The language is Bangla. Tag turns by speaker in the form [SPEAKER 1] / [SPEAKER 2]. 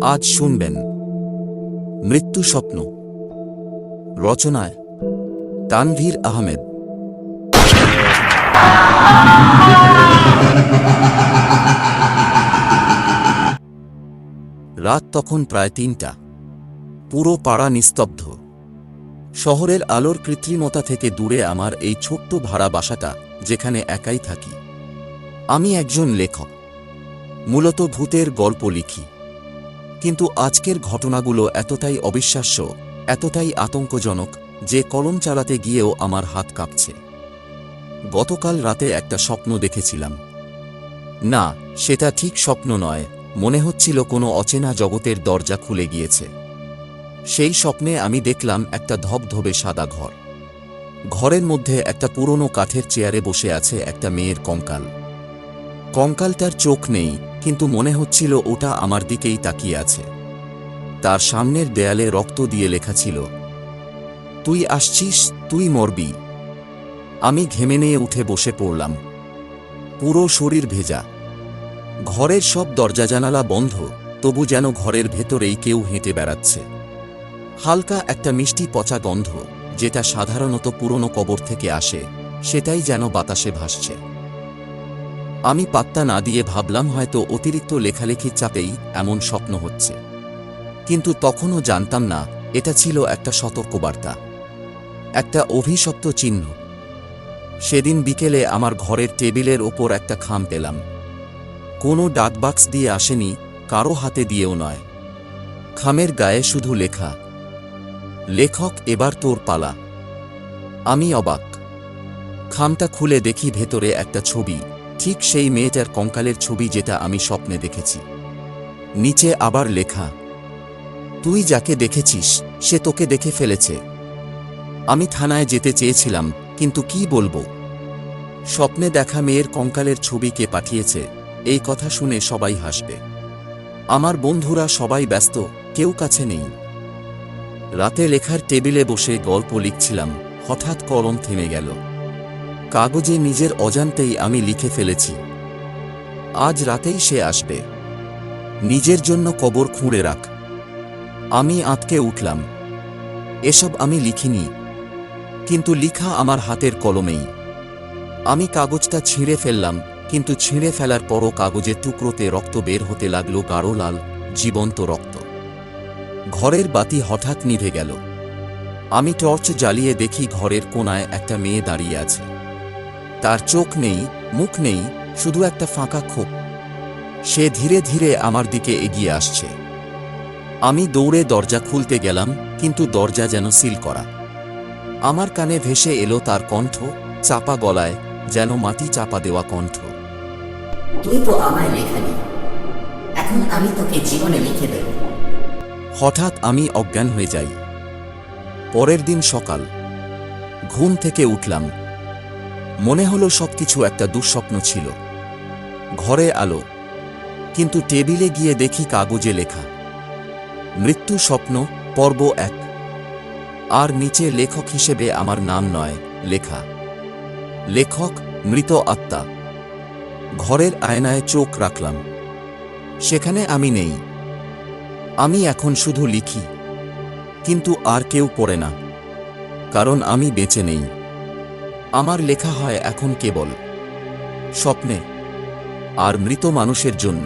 [SPEAKER 1] আজ শুনবেন মৃত্যু স্বপ্ন রচনায় তানভীর আহমেদ। রাত তখন প্রায় তিনটা। পুরো পাড়া নিস্তব্ধ। শহরের আলোর কৃত্রিমতা থেকে দূরে আমার এই ছোট্ট ভাড়া বাসাটা যেখানে একাই থাকি। আমি একজন লেখক। মূলত ভূতের গল্প লিখি। কিন্তু আজকের ঘটনাগুলো এতটাই অবিশ্বাস্য, এতটাই আতঙ্কজনক যে কলম চালাতে গিয়েও আমার হাত কাঁপছে। গতকাল রাতে একটা স্বপ্ন দেখেছিলাম। না, সেটা ঠিক স্বপ্ন নয়, মনে হচ্ছিল কোনো অচেনা জগতের দরজা খুলে গিয়েছে। সেই স্বপ্নে আমি দেখলাম একটা ধবধবে সাদা ঘর। ঘরের মধ্যে একটা পুরনো কাঠের চেয়ারে বসে আছে একটা মেয়ের কঙ্কাল। কঙ্কালটার চোখ নেই কিন্তু মনে হচ্ছিল ওটা আমার দিকেই তাকিয়ে আছে। তার সামনের দেয়ালে রক্ত দিয়ে লেখা ছিল, তুই আসছিস, তুই মরবি। আমি ঘেমে নিয়ে উঠে বসে পড়লাম। পুরো শরীর ভেজা। ঘরের সব দরজা জানালা বন্ধ, তবু যেন ঘরের ভেতরেই কেউ হেঁটে বেড়াচ্ছে। হালকা একটা মিষ্টি পচা গন্ধ, যেটা সাধারণত পুরনো কবর থেকে আসে, সেটাই যেন বাতাসে ভাসছে। আমি পাত্তা না দিয়ে ভাবলাম হয়তো অতিরিক্ত লেখালেখির চাপেই এমন স্বপ্ন হচ্ছে। কিন্তু তখনও জানতাম না, এটা ছিল একটা সতর্কবার্তা। একটা অভিশপ্ত চিহ্ন। সেদিন বিকেলে আমার ঘরের টেবিলের ওপর একটা খাম পেলাম। কোনো ডাকবাক্স দিয়ে আসেনি, কারও হাতে দিয়েও নয়। খামের গায়ে শুধু লেখা, লেখক এবার তোর পালা। আমি অবাক। খামটা খুলে দেখি ভেতরে একটা ছবি। ঠিক সেই মেয়েটার কঙ্কালের ছবি যেটা আমি স্বপ্নে দেখেছি। নিচে আবার লেখা, তুই যাকে দেখেছিস, সে তোকে দেখে ফেলেছে। আমি থানায় যেতে চেয়েছিলাম, কিন্তু কি বলব? স্বপ্নে দেখা মেয়ের কঙ্কালের ছবি কে পাঠিয়েছে, এই কথা শুনে সবাই হাসবে। আমার বন্ধুরা সবাই ব্যস্ত, কেউ কাছে নেই। রাতে লেখার টেবিলে বসে গল্প লিখছিলাম, হঠাৎ কলম থেমে গেল। কাগজে নিজের অজান্তেই আমি লিখে ফেলেছি। আজ রাতেই সে আসবে। নিজের জন্য কবর খুঁড়ে রাখ। আমি আঁতকে উঠলাম। এসব আমি লিখিনি, কিন্তু লিখা আমার হাতের কলমেই। আমি কাগজটা ছিঁড়ে ফেললাম, কিন্তু ছিঁড়ে ফেলার পরও কাগজের টুকরোতে রক্ত বের হতে লাগল গাঢ় লাল, জীবন্ত রক্ত। ঘরের বাতি হঠাৎ নিভে গেল। আমি টর্চ জ্বালিয়ে দেখি ঘরের কোনায় একটা মেয়ে দাঁড়িয়ে আছে। তার চোখ নেই মুখ নেই শুধু একটা ফাঁকা খোপ সে ধীরে ধীরে আমার দিকে এগিয়ে আসছে। আমি দৌড়ে দরজা খুলতে গেলাম কিন্তু দরজা যেন সিল করা। আমার কানে ভেসে এলো তার কণ্ঠ চাপা গলায় যেন মাটি চাপা দেওয়া কণ্ঠ।
[SPEAKER 2] তুই তো আমায় লেখালি। এখন আমি তোকে জীবনে লিখে দেব।
[SPEAKER 1] হঠাৎ আমি অজ্ঞান হয়ে যাই। পরের দিন সকাল। ঘুম থেকে উঠলাম। মনে হলো সবকিছু একটা দুঃস্বপ্ন ছিল। ঘরে আলো, কিন্তু টেবিলে গিয়ে দেখি কাগজে লেখা। মৃত্যু স্বপ্ন, পর্ব এক। আর নিচে লেখক হিসেবে আমার নাম নয়, লেখা। লেখক মৃত আত্মা। ঘরের আয়নায় চোখ রাখলাম। সেখানে আমি নেই। আমি এখন শুধু লিখি। কিন্তু আর কেউ পড়ে না। কারণ আমি বেঁচে নেই। আমার লেখা হয় এখন কেবল স্বপ্নে আর মৃত মানুষের জন্য।